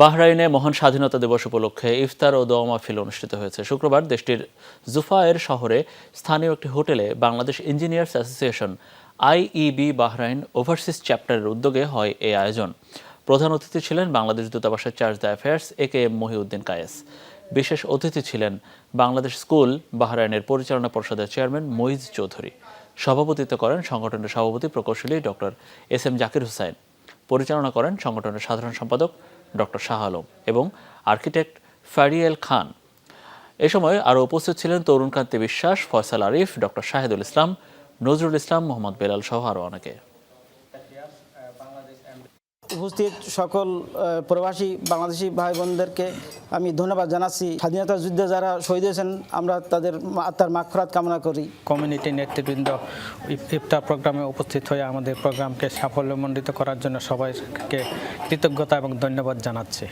বাহরাইনে মহান স্বাধীনতা দিবস উপলক্ষে ইফতার ও দোয়া মাহফিল অনুষ্ঠিত হয়েছে। শুক্রবার দেশটির জুফায়ের শহরে স্থানীয় একটি হোটেলে Bangladesh Engineers Association IEB Bahrain Overseas চ্যাপ্টারের উদ্যোগে হয় এই আয়োজন। প্রধান অতিথি ছিলেন বাংলাদেশ দূতাবাসের chargé d'affaires, A K M Mohiuddin Kayes. বিশেষ অতিথি ছিলেন বাংলাদেশ স্কুল বাহরাইনের পরিচালনা পর্ষদের চেয়ারম্যান মঈজ চৌধুরী। সভাপতিত্ব করেন সংগঠনের সভাপতি প্রকৌশলী doctor S M Zakir Hussain. পরিচালনা করেন সংগঠনের সাধারণ সম্পাদক ডক্টর শাহ আলম এবং আর্কিটেক্ট ফারিয়েল খান। এ সময় আরও উপস্থিত ছিলেন তরুণকান্তি বিশ্বাস, ফয়সাল আরিফ, ডক্টর শাহেদুল ইসলাম, নজরুল ইসলাম, মোহাম্মদ বেলাল সহ আরও অনেকে। উপস্থিত সকল প্রবাসী বাংলাদেশি ভাই বোনদেরকে আমি ধন্যবাদ জানাচ্ছি। স্বাধীনতা যুদ্ধে যারা শহীদ হয়েছেন, আমরা তাদের আত্মার মাগফিরাত কামনা করি। কমিউনিটি নেতৃবৃন্দ, ইফ- ইফতার প্রোগ্রামে উপস্থিত হয়ে আমাদের প্রোগ্রামকে সাফল্যমণ্ডিত করার জন্য সবাইকে কৃতজ্ঞতা এবং ধন্যবাদ জানাচ্ছি।